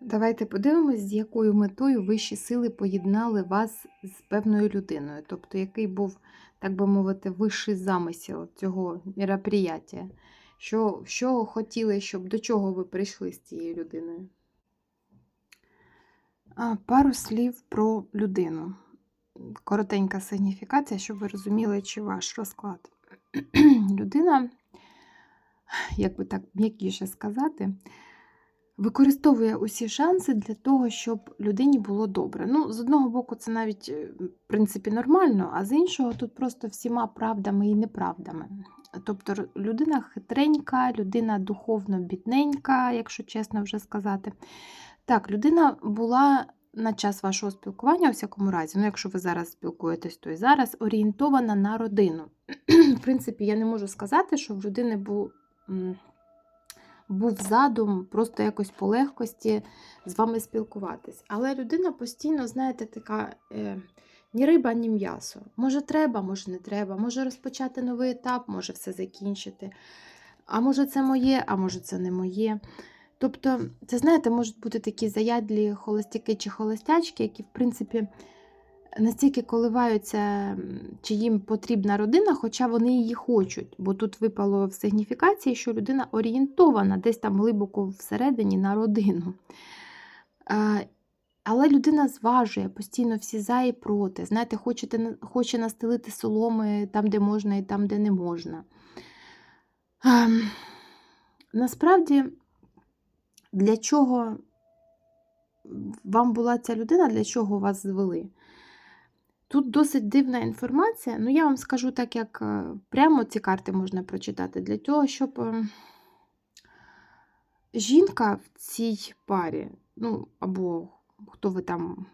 Давайте подивимось, з якою метою вищі сили поєднали вас з певною людиною. Тобто, який був, так би мовити, вищий замисел цього мероприяття. Що, що хотіли, щоб до чого ви прийшли з цією людиною? А, Пару слів про людину. Коротенька сигніфікація, щоб ви розуміли, чи ваш розклад. Людина, як би так м'якіше сказати, використовує усі шанси для того, щоб людині було добре. Ну, з одного боку, це навіть е, в принципі нормально, а з іншого тут просто всіма правдами і неправдами. Тобто людина хитренька, людина духовно бідненька, якщо чесно вже сказати. Так, людина була на час вашого спілкування, у всякому разі, ну якщо ви зараз спілкуєтесь, то і зараз орієнтована на родину. в принципі, я не можу сказати, що в людини був, був задум просто якось по легкості з вами спілкуватись. Але людина постійно, знаєте, така. Е, ні риба, ні м'ясо. Може, треба, може не треба, може розпочати новий етап, може все закінчити. А може, це моє, а може, це не моє. Тобто, це, знаєте, можуть бути такі заядлі холостяки чи холостячки, які, в принципі, настільки коливаються, чи їм потрібна родина, хоча вони її хочуть. Бо тут випало в сигніфікації, що людина орієнтована десь там глибоко всередині на родину. Але людина зважує постійно всі за і проти. Знаєте, хочете, хоче настелити соломи там, де можна, і там, де не можна. Ем, насправді, для чого вам була ця людина, для чого вас звели? Тут досить дивна інформація. Ну, я вам скажу так, як е, прямо ці карти можна прочитати, для того, щоб е, жінка в цій парі, ну, або хто ви там,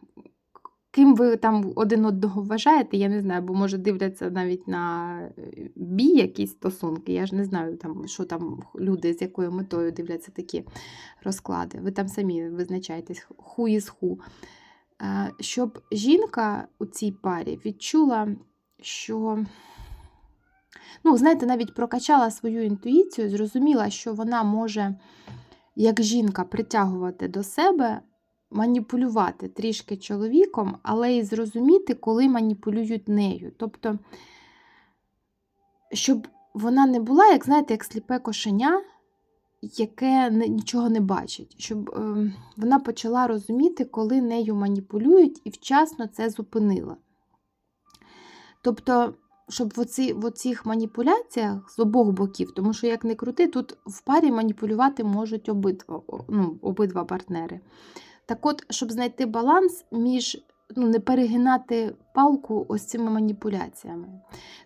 ким ви там один одного вважаєте, я не знаю, бо може дивляться навіть на е, бій якісь стосунки. Я ж не знаю, там, що там люди з якою метою дивляться такі розклади. Ви там самі визначаєтесь, ху із ху. Е, Щоб жінка у цій парі відчула, що. Ну, знаєте, навіть прокачала свою інтуїцію, зрозуміла, що вона може, як жінка, притягувати до себе, маніпулювати трішки чоловіком, але і зрозуміти, коли маніпулюють нею. Тобто, щоб вона не була, як знаєте, як сліпе кошеня, яке нічого не бачить, щоб е, вона почала розуміти, коли нею маніпулюють, і вчасно це зупинила. Тобто, щоб в, оці, в оцих маніпуляціях з обох боків, тому що, як не крути, тут в парі маніпулювати можуть обидва, ну, обидва партнери. Так от, щоб знайти баланс між ну, не перегинати палку ось цими маніпуляціями.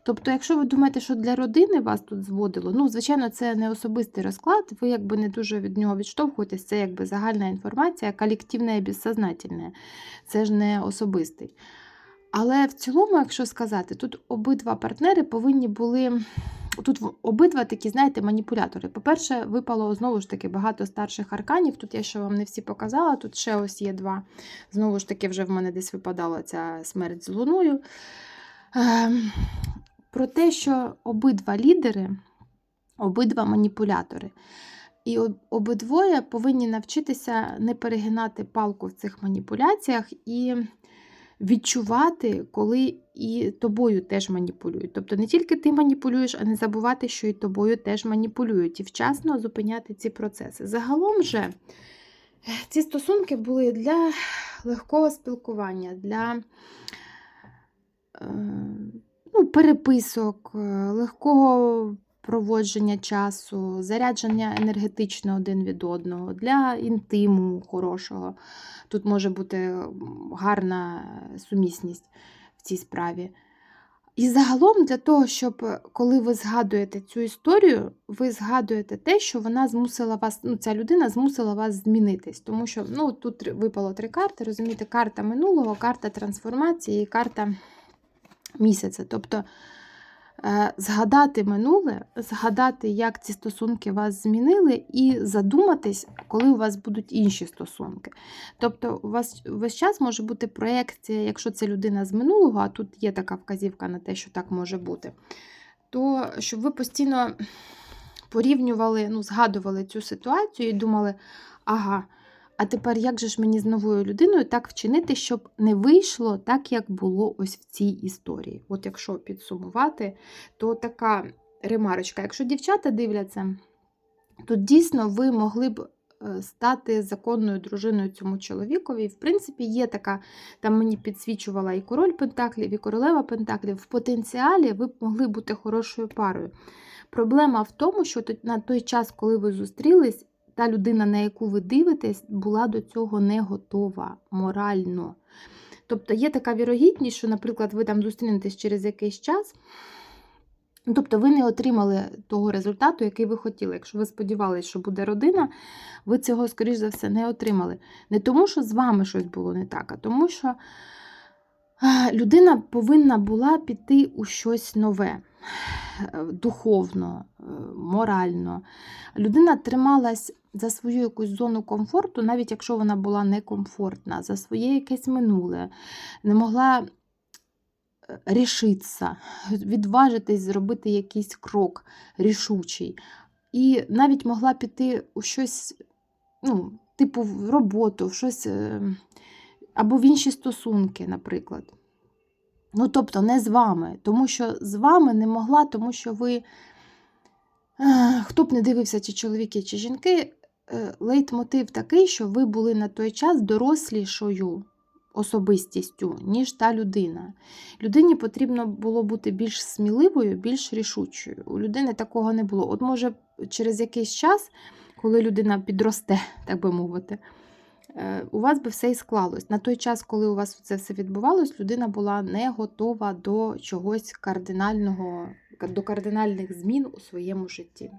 Тобто, якщо ви думаєте, що для родини вас тут зводило, ну, звичайно, це не особистий розклад, ви якби не дуже від нього відштовхуєтесь, це якби загальна інформація, колективна і безсознательна. Це ж не особистий. Але в цілому, якщо сказати, тут обидва партнери повинні були. Тут обидва такі, знаєте, маніпулятори. По-перше, випало знову ж таки багато старших арканів. Тут я ще вам не всі показала, тут ще ось є два. Знову ж таки, вже в мене десь випадала ця смерть з луною. Ем, Про те, що обидва лідери, обидва маніпулятори. І обидвоє повинні навчитися не перегинати палку в цих маніпуляціях і відчувати, коли і тобою теж маніпулюють. Тобто не тільки ти маніпулюєш, а не забувати, що і тобою теж маніпулюють, і вчасно зупиняти ці процеси. Загалом же е, ці стосунки були для легкого спілкування, для е, ну, переписок, е, легкого проводження часу, зарядження енергетично один від одного, для інтиму хорошого. Тут може бути гарна сумісність в цій справі. І загалом для того, щоб е, коли ви згадуєте цю історію, ви згадуєте те, що вона змусила вас, ну, ця людина змусила вас змінитись. Тому що ну, тут випало три карти, розумієте, карта минулого, карта трансформації і карта місяця. Тобто згадати минуле, згадати, як ці стосунки вас змінили, і задуматись, коли у вас будуть інші стосунки. Тобто, у вас весь час може бути проєкція, якщо це людина з минулого, а тут є така вказівка на те, що так може бути, то щоб ви постійно порівнювали, ну, згадували цю ситуацію і думали, ага. А тепер як же ж мені з новою людиною так вчинити, щоб не вийшло так, як було ось в цій історії? От якщо підсумувати, то така ремарочка. Якщо дівчата дивляться, то дійсно ви могли б е, стати законною дружиною цьому чоловікові. В принципі, є така, там мені підсвічувала і король Пентаклів, і королева Пентаклів. В потенціалі ви б могли бути хорошою парою. Проблема в тому, що на той час, коли ви зустрілись, та людина, на яку ви дивитесь, була до цього не готова морально. Тобто є така вірогідність, що, наприклад, ви там зустрінетесь через якийсь час. Тобто ви не отримали того результату, який ви хотіли. Якщо ви сподівалися, що буде родина, ви цього, скоріш за все, не отримали. Не тому, що з вами щось було не так, а тому, що людина повинна була піти у щось нове, духовно, е, морально. Людина трималась за свою якусь зону комфорту, навіть якщо вона була некомфортна, за своє якесь минуле, не могла е, рішитися, відважитись зробити якийсь крок рішучий. І навіть могла піти у щось, ну, типу, в роботу, в щось е, або в інші стосунки, наприклад. Ну, тобто, не з вами, тому що з вами не могла, тому що ви, е, хто б не дивився, чи чоловіки, чи жінки, е, лейтмотив такий, що ви були на той час дорослішою особистістю, ніж та людина. Людині потрібно було бути більш сміливою, більш рішучою. У людини такого не було. От, може, через якийсь час, коли людина підросте, так би мовити, у вас би все і склалось. На той час, коли у вас це все відбувалось, людина була не готова до чогось кардинального, до кардинальних змін у своєму житті.